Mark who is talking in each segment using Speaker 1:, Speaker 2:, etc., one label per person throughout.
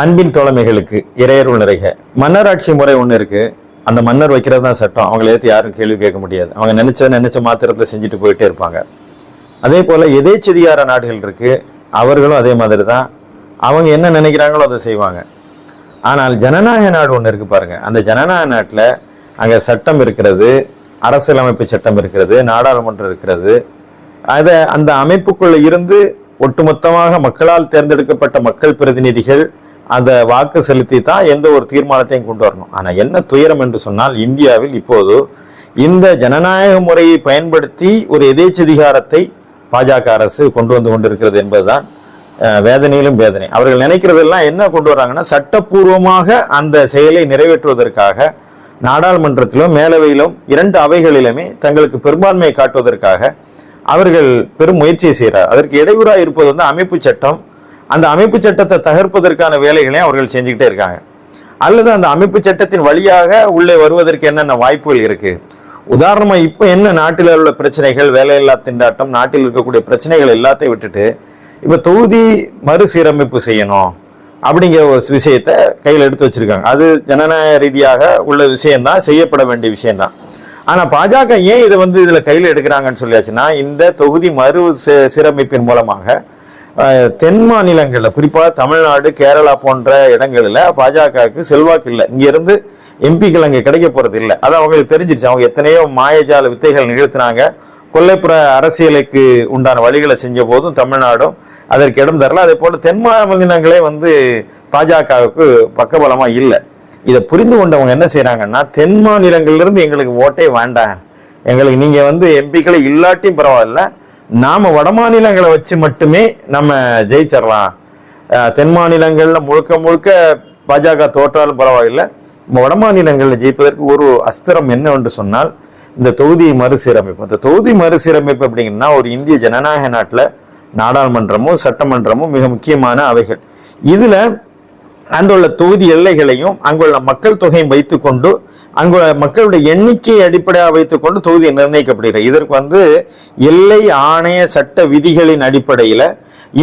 Speaker 1: அன்பின் தோழமைகளுக்கு இறையருள் நிறைக. மன்னராட்சி முறை ஒன்று இருக்கு. அந்த மன்னர் வைக்கிறது தான் சட்டம். அவங்கள ஏற்றி யாரும் கேள்வி கேட்க முடியாது. அவங்க நினைச்ச நினைச்ச மாத்திரத்தில் செஞ்சுட்டு போயிட்டே இருப்பாங்க. அதே போல் எதேச்சதிகார நாடுகள் இருக்கு. அவர்களும் அதே மாதிரி தான் அவங்க என்ன நினைக்கிறாங்களோ அதை செய்வாங்க. ஆனால் ஜனநாயக நாடு ஒன்று இருக்கு பாருங்க. அந்த ஜனநாயக நாட்டில் அங்கே சட்டம் இருக்கிறது. அரசியலமைப்பு சட்டம் இருக்கிறது. நாடாளுமன்றம் இருக்கிறது. அதை அந்த அமைப்புக்குள்ளே இருந்து ஒட்டுமொத்தமாக மக்களால் தேர்ந்தெடுக்கப்பட்ட மக்கள் பிரதிநிதிகள் அந்த வாக்கு செலுத்தி தான் எந்த ஒரு தீர்மானத்தையும் கொண்டு வரணும். ஆனால் என்ன துயரம் என்று சொன்னால் இந்தியாவில் இப்போது இந்த ஜனநாயக முறையை பயன்படுத்தி ஒரு எதேச்சதிகாரத்தை பாஜக அரசு கொண்டு வந்து கொண்டிருக்கிறது என்பதுதான் வேதனையிலும் வேதனை. அவர்கள் நினைக்கிறதெல்லாம் என்ன கொண்டு வராங்கன்னா சட்டப்பூர்வமாக அந்த செயலை நிறைவேற்றுவதற்காக நாடாளுமன்றத்திலும் மேலவையிலும் இரண்டு அவைகளிலுமே தங்களுக்கு பெரும்பான்மையை காட்டுவதற்காக அவர்கள் பெரும் முயற்சியை செய்கிறார். அதற்கு இடையூறாக இருப்பது வந்து அமைப்பு சட்டம் அந்த அமைப்பு சட்டத்தை தகர்ப்பதற்கான வேலைகளையும் அவர்கள் செஞ்சுக்கிட்டே இருக்காங்க. அல்லது அந்த அமைப்பு சட்டத்தின் வழியாக உள்ளே வருவதற்கு என்னென்ன வாய்ப்புகள் இருக்கு? உதாரணமாக இப்போ என்ன நாட்டில் உள்ள பிரச்சனைகள் வேலையில்லா திண்டாட்டம் நாட்டில் இருக்கக்கூடிய பிரச்சனைகள் எல்லாத்தையும் விட்டுட்டு இப்போ தொகுதி மறுசீரமைப்பு செய்யணும் அப்படிங்கிற ஒரு விஷயத்தை கையில் எடுத்து வச்சிருக்காங்க. அது ஜனநாயக ரீதியாக உள்ள விஷயம்தான் செய்யப்பட வேண்டிய விஷயம்தான். ஆனால் பாஜக ஏன் இதை வந்து இதில் கையில் எடுக்கிறாங்கன்னு சொல்லியாச்சுன்னா இந்த தொகுதி மறு சீரமைப்பின் மூலமாக தென் மாநிலங்களில் குறிப்பாக தமிழ்நாடு கேரளா போன்ற இடங்களில் பாஜகவுக்கு செல்வாக்கு இல்லை. இங்கேருந்து எம்பிக்கள் அங்கே கிடைக்க போகிறது இல்லை. அது அவங்களுக்கு தெரிஞ்சிருச்சு. அவங்க எத்தனையோ மாயஜால வித்தைகள் நிகழ்த்தினாங்க. கொல்லைப்புற அரசியலுக்கு உண்டான வழிகளை செஞ்ச போதும் தமிழ்நாடும் அதற்கு இடம் தரல. அதே போல் தென் மாநிலங்களே வந்து பாஜகவுக்கு பக்கபலமாக இல்லை. இதை புரிந்து கொண்டவங்க என்ன செய்கிறாங்கன்னா தென் மாநிலங்கள்லேருந்து எங்களுக்கு ஓட்டே வேண்டாம். எங்களுக்கு நீங்கள் வந்து எம்பிக்களை இல்லாட்டியும் பரவாயில்ல. நாம் வட மாநிலங்களை வச்சு மட்டுமே நம்ம ஜெயிச்சிடலாம். தென் மாநிலங்களில் முழுக்க முழுக்க பாஜக தோற்றாலும் பரவாயில்லை. நம்ம வட மாநிலங்களில் ஜெயிப்பதற்கு ஒரு அஸ்திரம் என்னவென்று சொன்னால் இந்த தொகுதி மறுசீரமைப்பு. இந்த தொகுதி மறுசீரமைப்பு அப்படிங்கன்னா ஒரு இந்திய ஜனநாயக நாட்டில் நாடாளுமன்றமும் சட்டமன்றமும் மிக முக்கியமான அவைகள். இதில் அங்குள்ள தொகுதி எல்லைகளையும் அங்குள்ள மக்கள் தொகையும் வைத்துக்கொண்டு அங்குள்ள மக்களுடைய எண்ணிக்கையை அடிப்படையாக வைத்துக்கொண்டு தொகுதி நிர்ணயிக்கப்படுகிறது. இதற்கு வந்து எல்லை ஆணைய சட்ட விதிகளின் அடிப்படையில்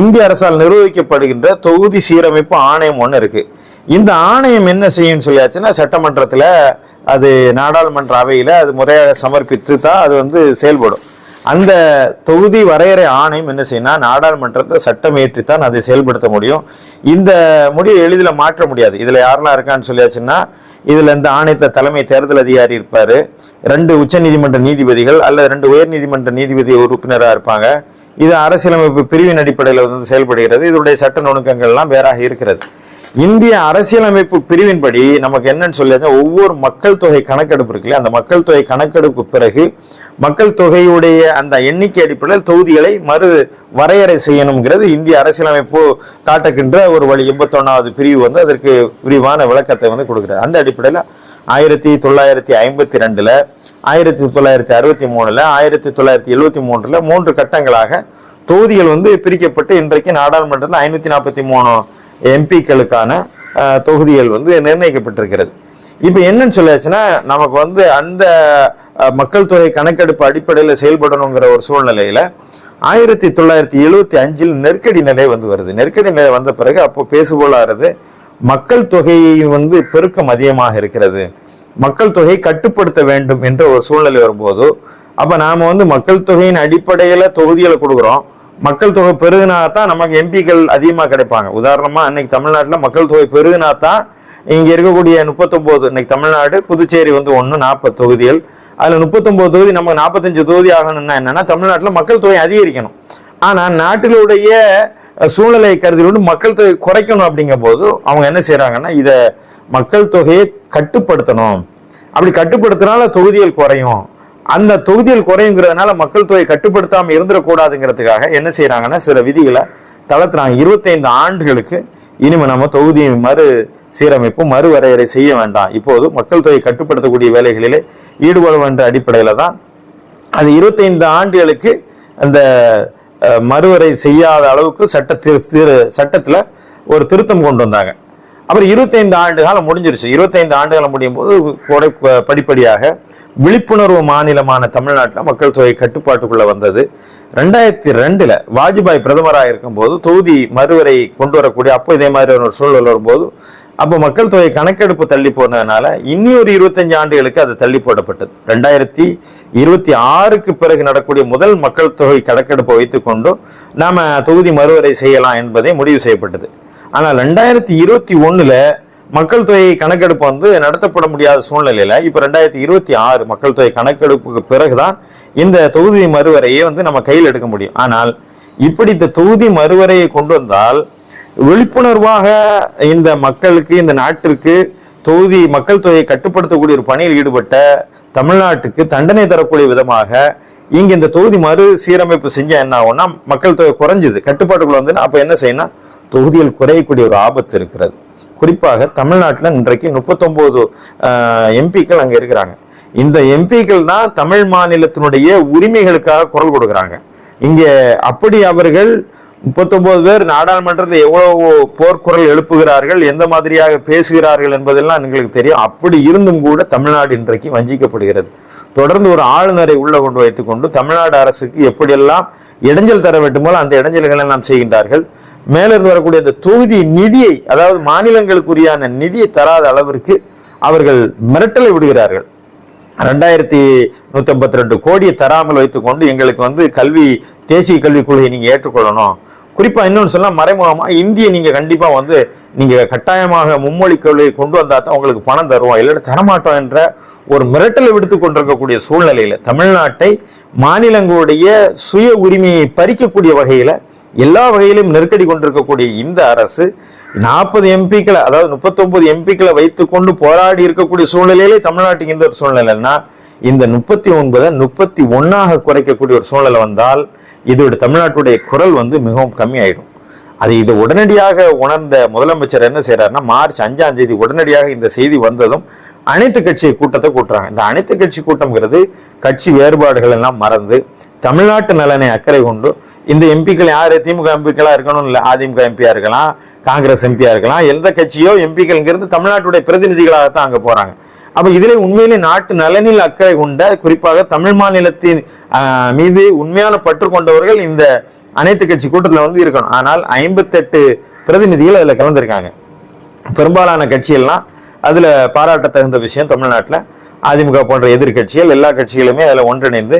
Speaker 1: இந்திய அரசால் நிர்வகிக்கப்படுகின்ற தொகுதி சீரமைப்பு ஆணையம் ஒன்று இருக்கு. இந்த ஆணையம் என்ன செய்யும்னு சொல்லியாச்சுன்னா சட்டமன்றத்தில் அது நாடாளுமன்ற அவையில் அது முறையாக சமர்ப்பித்து தான் அது வந்து செயல்படும். அந்த தொகுதி வரையறை ஆணையம் என்ன செய்யணும் நாடாளுமன்றத்தை சட்டம் ஏற்றித்தான் அதை செயல்படுத்த முடியும். இந்த முடிவை எளிதில் மாற்ற முடியாது. இதில் யாரெல்லாம் இருக்கான்னு சொல்லியாச்சுன்னா இதில் இந்த ஆணையத்தை தலைமை தேர்தல் அதிகாரி இருப்பார். ரெண்டு உச்சநீதிமன்ற நீதிபதிகள் அல்லது ரெண்டு உயர்நீதிமன்ற நீதிபதி உறுப்பினராக இருப்பாங்க. இது அரசியலமைப்பு பிரிவின் அடிப்படையில் வந்து செயல்படுகிறது. இதனுடைய சட்ட நுணுக்கங்கள்லாம் வேறாக இருக்கிறது. இந்திய அரசியலமைப்பு பிரிவின்படி நமக்கு என்னன்னு சொல்லியாச்சா ஒவ்வொரு மக்கள் தொகை கணக்கெடுப்பு இருக்குல்ல அந்த மக்கள் தொகை கணக்கெடுப்பு பிறகு மக்கள் தொகையுடைய அந்த எண்ணிக்கை அடிப்படையில் தொகுதிகளை மறு வரையறை செய்யணுங்கிறது இந்திய அரசியலமைப்பு காட்டுகின்ற ஒரு வழி. எண்பத்தொன்னாவது பிரிவு வந்து அதற்கு விரிவான விளக்கத்தை வந்து கொடுக்குறது அந்த அடிப்படையில் ஆயிரத்தி தொள்ளாயிரத்தி ஐம்பத்தி ரெண்டில் ஆயிரத்தி தொள்ளாயிரத்தி அறுபத்தி மூணில் ஆயிரத்தி தொள்ளாயிரத்தி எழுபத்தி மூன்றில் மூன்று கட்டங்களாக தொகுதிகள் வந்து பிரிக்கப்பட்டு இன்றைக்கு நாடாளுமன்றத்தில் ஐநூற்றி நாற்பத்தி மூணு எம்பிக்களுக்கான தொகுதிகள் வந்து நிர்ணயிக்கப்பட்டிருக்கிறது. இப்போ என்னன்னு சொல்லியாச்சுன்னா நமக்கு வந்து அந்த மக்கள் தொகை கணக்கெடுப்பு அடிப்படையில் செயல்படணுங்கிற ஒரு சூழ்நிலையில் ஆயிரத்தி தொள்ளாயிரத்தி எழுபத்தி அஞ்சில் நெருக்கடி நிலை வந்து வருது. நெருக்கடி நிலை வந்த பிறகு அப்போ பேசுபோலாகிறது மக்கள் தொகை வந்து பெருக்கம் அதிகமாக இருக்கிறது. மக்கள் தொகையை கட்டுப்படுத்த வேண்டும் என்ற ஒரு சூழ்நிலை வரும்போது அப்போ நாம் வந்து மக்கள் தொகையின் அடிப்படையில் தொகுதிகளை கொடுக்குறோம். மக்கள் தொகை பெருகினா தான் நமக்கு எம்பிக்கள் அதிகமாக கிடைப்பாங்க. உதாரணமாக அன்னைக்கு தமிழ்நாட்டில் மக்கள் தொகை பெருகினா தான் இங்கே இருக்கக்கூடிய முப்பத்தொம்போது இன்னைக்கு தமிழ்நாடு புதுச்சேரி வந்து ஒன்று நாற்பது தொகுதிகள். அதில் முப்பத்தொம்போது தொகுதி நமக்கு நாற்பத்தஞ்சு தொகுதி ஆகணும்னா என்னென்னா தமிழ்நாட்டில் மக்கள் தொகை அதிகரிக்கணும். ஆனால் நாட்டிலுடைய அஹ், சூழ்நிலையை கருதி கொண்டு மக்கள் தொகை குறைக்கணும் அப்படிங்கும் போது அவங்க என்ன செய்கிறாங்கன்னா இதை மக்கள் தொகையை கட்டுப்படுத்தணும். அப்படி கட்டுப்படுத்தினால தொகுதிகள் குறையும். அந்த தொகுதியில் குறையுங்கிறதுனால மக்கள் தொகை கட்டுப்படுத்தாமல் இருந்துடக்கூடாதுங்கிறதுக்காக என்ன செய்கிறாங்கன்னா சில விதிகளை தளர்த்துறாங்க. இருபத்தைந்து ஆண்டுகளுக்கு இனிமே நம்ம தொகுதி மறு சீரமைப்பு மறுவரையறை செய்ய வேண்டாம். இப்போது மக்கள் தொகை கட்டுப்படுத்தக்கூடிய வேலைகளிலே ஈடுபட என்ற அடிப்படையில தான் அது இருபத்தைந்து ஆண்டுகளுக்கு அந்த மறுவரை செய்யாத அளவுக்கு சட்ட திரு திரு- ஒரு திருத்தம் கொண்டு வந்தாங்க. அப்புறம் இருபத்தைந்து ஆண்டு காலம் முடிஞ்சிருச்சு. இருபத்தைந்து ஆண்டு காலம் முடியும் போது படிப்படியாக விழிப்புணர்வு மாநிலமான தமிழ்நாட்டில் மக்கள் தொகை கட்டுப்பாட்டுக்குள்ள வந்தது. ரெண்டாயிரத்தி ரெண்டில் வாஜ்பாய் பிரதமராக இருக்கும்போது தொகுதி மறுவரை கொண்டு வரக்கூடிய அப்போ இதே மாதிரி ஒரு சூழல் வரும்போது அப்போ மக்கள் தொகை கணக்கெடுப்பு தள்ளி போனதுனால இன்னொரு இருபத்தஞ்சு ஆண்டுகளுக்கு அது தள்ளி போடப்பட்டது. ரெண்டாயிரத்தி இருபத்தி ஆறுக்கு பிறகு நடக்கூடிய முதல் மக்கள் தொகை கணக்கெடுப்பை வைத்துக்கொண்டு நாம் தொகுதி மறுவரை செய்யலாம் என்பதை முடிவு செய்யப்பட்டது. ஆனால் ரெண்டாயிரத்தி இருபத்தி ஒன்றில் மக்கள் தொகை கணக்கெடுப்பு வந்து நடத்தப்பட முடியாத சூழ்நிலையில இப்ப ரெண்டாயிரத்தி இருபத்தி ஆறு மக்கள் தொகை கணக்கெடுப்புக்கு பிறகுதான் இந்த தொகுதி மறுவரையை வந்து நம்ம கையில் எடுக்க முடியும். ஆனால் இப்படி இந்த தொகுதி மறுவரையை கொண்டு வந்தால் விழிப்புணர்வாக இந்த மக்களுக்கு இந்த நாட்டிற்கு தொகுதி மக்கள் தொகையை கட்டுப்படுத்தக்கூடிய ஒரு பணியில் ஈடுபட்ட தமிழ்நாட்டுக்கு தண்டனை தரக்கூடிய விதமாக இங்க இந்த தொகுதி மறு சீரமைப்பு செஞ்சால் என்ன ஆகும்னா மக்கள் தொகை குறைஞ்சது. கட்டுப்பாட்டுக்குள்ள வந்து அப்ப என்ன செய்யணும் தொகுதிகள் குறையக்கூடிய ஒரு ஆபத்து இருக்கிறது. குறிப்பாக தமிழ்நாட்டில் இன்றைக்கு முப்பத்தொம்போது எம்பிக்கள் அங்கே இருக்கிறாங்க. இந்த எம்பிக்கள் தான் தமிழ் மாநிலத்தினுடைய உரிமைகளுக்காக குரல் கொடுக்குறாங்க. இங்கே அப்படி அவர்கள் முப்பத்தொன்பது பேர் நாடாளுமன்றத்தில் எவ்வளவு போர்க்குரல் எழுப்புகிறார்கள் எந்த மாதிரியாக பேசுகிறார்கள் என்பதெல்லாம் எங்களுக்கு தெரியும். அப்படி இருந்தும் கூட தமிழ்நாடு இன்றைக்கு வஞ்சிக்கப்படுகிறது. தொடர்ந்து ஒரு ஆளுநரை உள்ள கொண்டு வைத்துக்கொண்டு தமிழ்நாடு அரசுக்கு எப்படியெல்லாம் இடைஞ்சல் தர வேண்டும் வேண்டுமோ அந்த இடைஞ்சல்களை எல்லாம் செய்கின்றார்கள். மேலிருந்து வரக்கூடிய அந்த தொகுதி நிதியை அதாவது மாநிலங்களுக்குரியான நிதியை தராத அளவிற்கு அவர்கள் மிரட்டலை விடுகிறார்கள். ரெண்டாயிரத்தி நூத்தி ஐம்பத்தி ரெண்டு கோடியை தராமல் வைத்துக்கொண்டு எங்களுக்கு வந்து கல்வி தேசிய கல்விக் கொள்கையை நீங்கள் ஏற்றுக்கொள்ளணும். குறிப்பாக இன்னொன்று சொன்னால் மறைமுகமாக இந்திய நீங்கள் கண்டிப்பாக வந்து நீங்கள் கட்டாயமாக மும்மொழி கல்வியை கொண்டு வந்தால் தான் உங்களுக்கு பணம் தருவோம் இல்லாட்டி தரமாட்டோம் என்ற ஒரு மிரட்டலை விடுத்து கொண்டிருக்கக்கூடிய சூழ்நிலையில் தமிழ்நாட்டை மாநிலங்களுடைய சுய உரிமையை பறிக்கக்கூடிய வகையில் எல்லா வகையிலும் நெருக்கடி கொண்டிருக்கக்கூடிய இந்த அரசு நாற்பது எம்பிக்களை அதாவது முப்பத்தொன்பது எம்பிக்களை வைத்துக்கொண்டு போராடி இருக்கக்கூடிய சூழ்நிலையிலே தமிழ்நாட்டுக்கு இந்த ஒரு சூழ்நிலைன்னா இந்த முப்பத்தி ஒன்பதை முப்பத்தி ஒன்றாக குறைக்கக்கூடிய ஒரு சூழ்நிலை வந்தால் இதோட தமிழ்நாட்டுடைய குரல் வந்து மிகவும் கம்மியாயிடும். அது இதை உடனடியாக உணர்ந்த முதலமைச்சர் என்ன செய்கிறாருன்னா மார்ச் அஞ்சாம் தேதி உடனடியாக இந்த செய்தி வந்ததும் அனைத்து கட்சி கூட்டத்தை கூட்டுறாங்க. இந்த அனைத்து கட்சி கூட்டம்ங்கிறது கட்சி வேறுபாடுகள் எல்லாம் மறந்து தமிழ்நாட்டு நலனை அக்கறை கொண்டு இந்த எம்பிக்கள் யார்? திமுக எம்பிக்களாக இருக்கணும் இல்லை அதிமுக எம்பியாக இருக்கலாம் காங்கிரஸ் எம்பியாக இருக்கலாம் எந்த கட்சியோ எம்பிக்கள்ங்கிறது தமிழ்நாட்டுடைய பிரதிநிதிகளாகத்தான் அங்கே போகிறாங்க அப்ப இதிலே உண்மையிலே நாட்டு நலனில் அக்கறை கொண்ட குறிப்பாக தமிழ் மாநிலத்தின் மீது உண்மையான பற்று கொண்டவர்கள் இந்த அனைத்து கட்சி கூட்டத்தில் வந்து இருக்கணும். ஆனால் ஐம்பத்தெட்டு பிரதிநிதிகள் அதில் கலந்திருக்காங்க. பெரும்பாலான கட்சிகள்லாம் அதில் பாராட்ட தகுந்த விஷயம் தமிழ்நாட்டில். அதிமுக போன்ற எதிர்க்கட்சிகள் எல்லா கட்சிகளுமே அதில் ஒன்றிணைந்து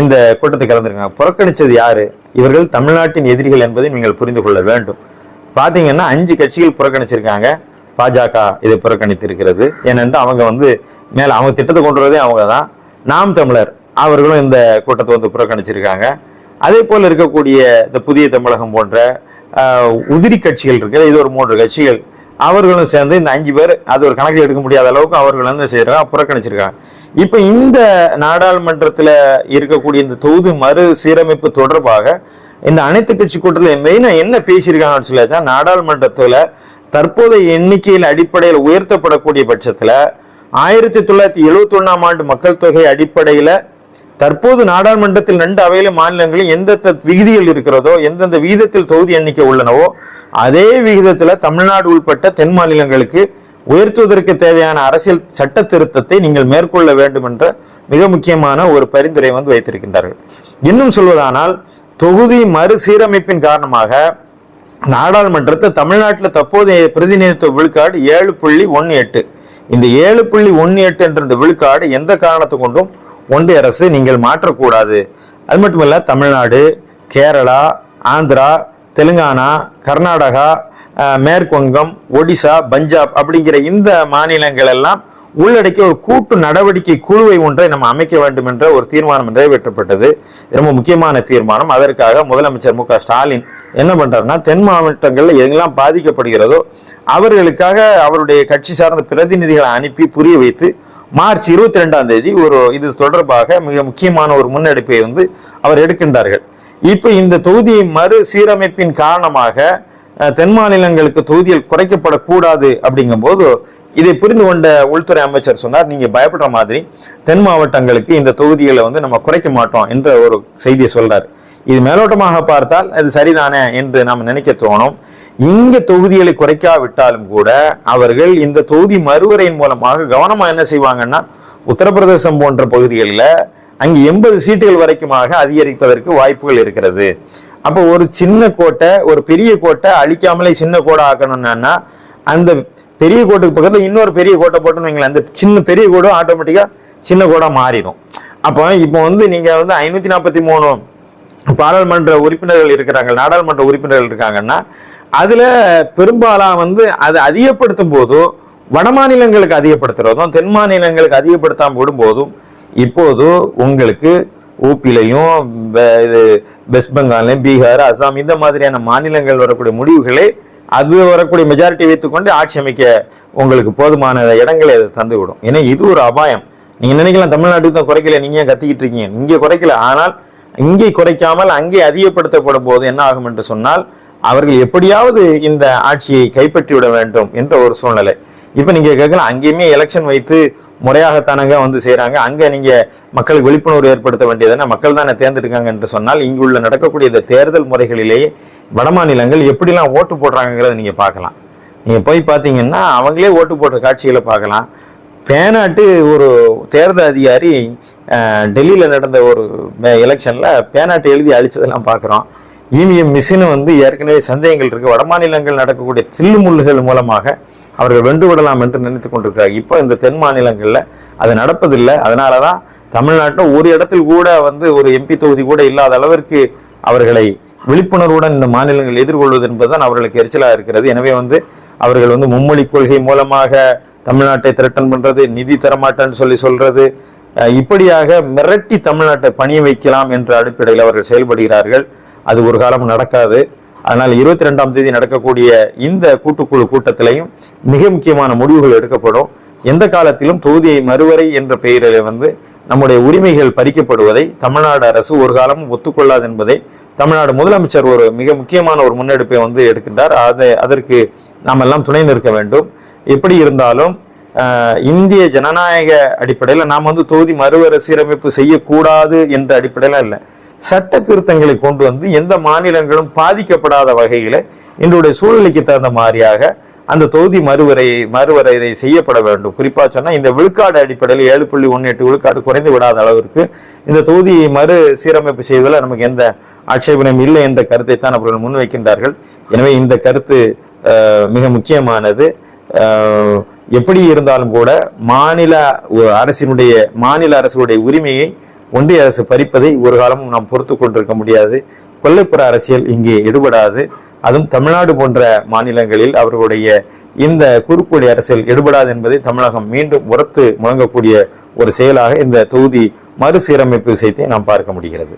Speaker 1: இந்த கூட்டத்தில் கலந்துருக்காங்க. புறக்கணித்தது யாரு? இவர்கள் தமிழ்நாட்டின் எதிரிகள் என்பதை நீங்கள் புரிந்து கொள்ள வேண்டும். பார்த்தீங்கன்னா அஞ்சு கட்சிகள் புறக்கணிச்சிருக்காங்க. பாஜக இதை புறக்கணித்திருக்கிறது. ஏனென்றால் அவங்க வந்து மேல அவங்க திட்டத்தை கொண்டு வரதே அவங்க தான் நாம் தமிழர் அவர்களும் இந்த கூட்டத்தை வந்து புறக்கணிச்சிருக்காங்க. அதே போல இருக்கக்கூடிய இந்த புதிய தமிழகம் போன்ற உதிரி கட்சிகள் இருக்கு. இது ஒரு மூன்று கட்சிகள். அவர்களும் சேர்ந்து இந்த அஞ்சு பேர் அது ஒரு கணக்கில் எடுக்க முடியாத அளவுக்கு அவர்கள் வந்து செய்கிறாங்க புறக்கணிச்சிருக்காங்க. இப்ப இந்த நாடாளுமன்றத்துல இருக்கக்கூடிய இந்த தொகுதி மறு சீரமைப்பு தொடர்பாக இந்த அனைத்து கட்சி கூட்டத்தில் மெயினா என்ன பேசியிருக்காங்கன்னு சொல்லி நாடாளுமன்றத்துல தற்போதைய எண்ணிக்கையில் அடிப்படையில் உயர்த்தப்படக்கூடிய பட்சத்தில் ஆயிரத்தி தொள்ளாயிரத்தி எழுபத்தி ஒன்றாம் ஆண்டு மக்கள் தொகை அடிப்படையில் தற்போது நாடாளுமன்றத்தில் ரெண்டு அவையிலும் மாநிலங்களில் எந்தெந்த விகுதிகள் இருக்கிறதோ எந்தெந்த விகிதத்தில் தொகுதி எண்ணிக்கை உள்ளனவோ அதே விகிதத்தில் தமிழ்நாடு உள்பட்ட தென் மாநிலங்களுக்கு உயர்த்துவதற்கு தேவையான அரசியல் சட்ட திருத்தத்தை நீங்கள் மேற்கொள்ள வேண்டும் என்ற மிக முக்கியமான ஒரு பரிந்துரை வந்து வைத்திருக்கின்றார்கள். இன்னும் சொல்வதானால் தொகுதி மறுசீரமைப்பின் காரணமாக நாடாளுமன்றத்தை தமிழ்நாட்டில் தற்போதைய பிரதிநிதித்துவ விழுக்காடு ஏழு புள்ளி ஒன்று எட்டு. இந்த ஏழு புள்ளி ஒன்று எட்டு என்ற இந்த விழுக்காடு எந்த காரணத்தை கொண்டும் ஒன்றிய அரசு நீங்கள் மாற்றக்கூடாது? அது மட்டும் இல்லை தமிழ்நாடு கேரளா ஆந்திரா தெலுங்கானா கர்நாடகா மேற்கு வங்கம் ஒடிசா பஞ்சாப் அப்படிங்கிற இந்த மாநிலங்கள் எல்லாம் உள்ளடக்கிய ஒரு கூட்டு நடவடிக்கை குழுவை ஒன்றை நம்ம அமைக்க வேண்டும் என்ற ஒரு தீர்மானம் நிறைவேற்றப்பட்டது. ரொம்ப முக்கியமான தீர்மானம். அதற்காக முதலமைச்சர் மு ஸ்டாலின் என்ன பண்ணுறாருன்னா தென் மாவட்டங்களில் எங்கெல்லாம் பாதிக்கப்படுகிறதோ அவர்களுக்காக அவருடைய கட்சி சார்ந்த பிரதிநிதிகளை அனுப்பி புரிய வைத்து மார்ச் இருபத்தி ரெண்டாம் தேதி ஒரு இது தொடர்பாக மிக முக்கியமான ஒரு முன்னெடுப்பை வந்து அவர் எடுக்கின்றார்கள். இப்போ இந்த தொகுதி மறு சீரமைப்பின் காரணமாக தென் மாநிலங்களுக்கு தொகுதிகள் குறைக்கப்படக்கூடாது அப்படிங்கும்போது இதை புரிந்து கொண்ட உள்துறை அமைச்சர் சொன்னார் நீங்க பயப்படுற மாதிரி தென் மாவட்டங்களுக்கு இந்த தொகுதிகளை வந்து நம்ம குறைக்க மாட்டோம் என்ற ஒரு செய்தியை சொல்றாரு. இது மேலோட்டமாக பார்த்தால் அது சரிதானே என்று நாம் நினைக்க தோணும். இங்க தொகுதிகளை குறைக்காவிட்டாலும் கூட அவர்கள் இந்த தொகுதி மறுவரையின் மூலமாக கவனமா என்ன செய்வாங்கன்னா உத்தரப்பிரதேசம் போன்ற பகுதிகளில் அங்கு எண்பது சீட்டுகள் வரைக்குமாக அதிகரிப்பதற்கு வாய்ப்புகள் இருக்கிறது. அப்போ ஒரு சின்ன கோட்டை ஒரு பெரிய கோட்டை அழிக்காமலே சின்ன கோடை ஆக்கணும்னா அந்த பெரிய கோட்டுக்கு பக்கத்தில் இன்னொரு பெரிய கோட்டை போட்டோன்னு வைங்களேன் அந்த சின்ன பெரிய கோடும் ஆட்டோமேட்டிக்காக சின்ன கோடாக மாறிடும். அப்போ இப்போ வந்து நீங்கள் வந்து ஐநூற்றி நாற்பத்தி மூணு பாராளுமன்ற உறுப்பினர்கள் இருக்கிறாங்க நாடாளுமன்ற உறுப்பினர்கள் இருக்காங்கன்னா அதில் பெரும்பாலாக வந்து அதை அதிகப்படுத்தும் போதும் வட மாநிலங்களுக்கு அதிகப்படுத்துகிறதும் தென் மாநிலங்களுக்கு அதிகப்படுத்தாமல் விடும்போதும் இப்போது உங்களுக்கு ஊப்பிலையும் இது வெஸ்ட் பெங்கால்லையும் பீகார் அசாம் இந்த மாதிரியான மாநிலங்கள் வரக்கூடிய முடிவுகளை அது வரக்கூடிய மெஜாரிட்டி வைத்துக்கொண்டு ஆட்சி அமைக்க உங்களுக்கு போதுமான இடங்களை அது தந்துவிடும். ஏன்னா இது ஒரு அபாயம். நீங்கள் நினைக்கலாம் தமிழ்நாட்டுக்கு தான் குறைக்கல நீங்க ஏன் கத்திக்கிட்டு இருக்கீங்க? இங்கே குறைக்கல. ஆனால் இங்கே குறைக்காமல் அங்கே அதிகப்படுத்தப்படும் போது என்ன ஆகும் என்று சொன்னால் அவர்கள் எப்படியாவது இந்த ஆட்சியை கைப்பற்றி விட வேண்டும் என்ற ஒரு சூழ்நிலை. இப்போ நீங்கள் கேட்கலாம் அங்கேயுமே எலெக்ஷன் வைத்து முறையாகத்தானங்க வந்து செய்கிறாங்க அங்கே நீங்கள் மக்களுக்கு விழிப்புணர்வு ஏற்படுத்த வேண்டியதுன்னா மக்கள் தானே தேர்ந்தெடுக்காங்க என்று சொன்னால் இங்குள்ள நடக்கக்கூடிய இந்த தேர்தல் முறைகளிலேயே வட மாநிலங்கள் எப்படிலாம் ஓட்டு போடுறாங்கிறத நீங்கள் பார்க்கலாம். நீங்கள் போய் பார்த்தீங்கன்னா அவங்களே ஓட்டு போடுற காட்சிகளை பார்க்கலாம். பேனாட்டு ஒரு தேர்தல் அதிகாரி டெல்லியில் நடந்த ஒரு எலெக்ஷனில் பேனாட்டு எழுதி அழிச்சதெல்லாம் பார்க்குறோம். இவிஎம் மிஷினு வந்து ஏற்கனவே சந்தேகங்கள் இருக்குது வட மாநிலங்கள் நடக்கக்கூடிய தில்லுமுள்ளுகள் மூலமாக அவர்கள் வென்று விடலாம் என்று நினைத்து கொண்டிருக்கிறார். இப்போ இந்த தென் மாநிலங்களில் அது நடப்பதில்லை. அதனால தான் தமிழ்நாட்டில் ஒரு இடத்தில் கூட வந்து ஒரு எம்பி தொகுதி கூட இல்லாத அளவிற்கு அவர்களை விழிப்புணர்வுடன் இந்த மாநிலங்கள் எதிர்கொள்வது என்பதுதான் அவர்களுக்கு எரிச்சலாக இருக்கிறது. எனவே வந்து அவர்கள் வந்து மும்மொழி கொள்கை மூலமாக தமிழ்நாட்டை திரட்டன் பண்ணுறது நிதி தரமாட்டேன்னு சொல்லி சொல்கிறது இப்படியாக மிரட்டி தமிழ்நாட்டை பணிய வைக்கலாம் என்ற அடிப்படையில் அவர்கள் செயல்படுகிறார்கள். அது ஒரு காலம் நடக்காது. அதனால் இருபத்தி ரெண்டாம் தேதி நடக்கக்கூடிய இந்த கூட்டுக்குழு கூட்டத்திலையும் மிக முக்கியமான முடிவுகள் எடுக்கப்படும். எந்த காலத்திலும் தொகுதியை மறுவரை என்ற பெயரில் வந்து நம்முடைய உரிமைகள் பறிக்கப்படுவதை தமிழ்நாடு அரசு ஒரு காலமும் ஒத்துக்கொள்ளாது என்பதை தமிழ்நாடு முதலமைச்சர் ஒரு மிக முக்கியமான ஒரு முன்னெடுப்பை வந்து எடுக்கின்றார். அதை அதற்கு நாம் எல்லாம் துணை நிற்க வேண்டும். எப்படி இருந்தாலும் இந்திய ஜனநாயக அடிப்படையில் நாம் வந்து தொகுதி மறுவரை சீரமைப்பு செய்யக்கூடாது என்ற அடிப்படையில் இல்லை. சட்ட திருத்தங்களை கொண்டு வந்து எந்த மாநிலங்களும் பாதிக்கப்படாத வகையில் இன்றைய சூழ்நிலைக்கு தகுந்த மாதிரியாக அந்த தொகுதி மறுவரை மறுவரையறை செய்யப்பட வேண்டும். குறிப்பாக சொன்னால் இந்த விழுக்காடு அடிப்படையில் ஏழு புள்ளி ஒன்று எட்டு விழுக்காடு குறைந்து விடாத அளவிற்கு இந்த தொகுதியை மறு சீரமைப்பு செய்வதில் நமக்கு எந்த ஆட்சேபனையும் இல்லை என்ற கருத்தை தான் அவர்கள் முன்வைக்கின்றார்கள். எனவே இந்த கருத்து மிக முக்கியமானது. எப்படி இருந்தாலும் கூட மாநில அரசினுடைய மாநில அரசுடைய உரிமையை ஒன்றிய அரசு பறிப்பதை ஒரு காலமும் நாம் பொறுத்து கொண்டிருக்க முடியாது. கொல்லைப்புற அரசியல் இங்கே எடுபடாது. அதுவும் தமிழ்நாடு போன்ற மாநிலங்களில் அவர்களுடைய இந்த குறுக்குவழி அரசியல் எடுபடாது என்பதை தமிழகம் மீண்டும் உரத்து முழங்கக்கூடிய ஒரு செயலாக இந்த தொகுதி மறுசீரமைப்பு விஷயத்தை நாம் பார்க்க முடிகிறது.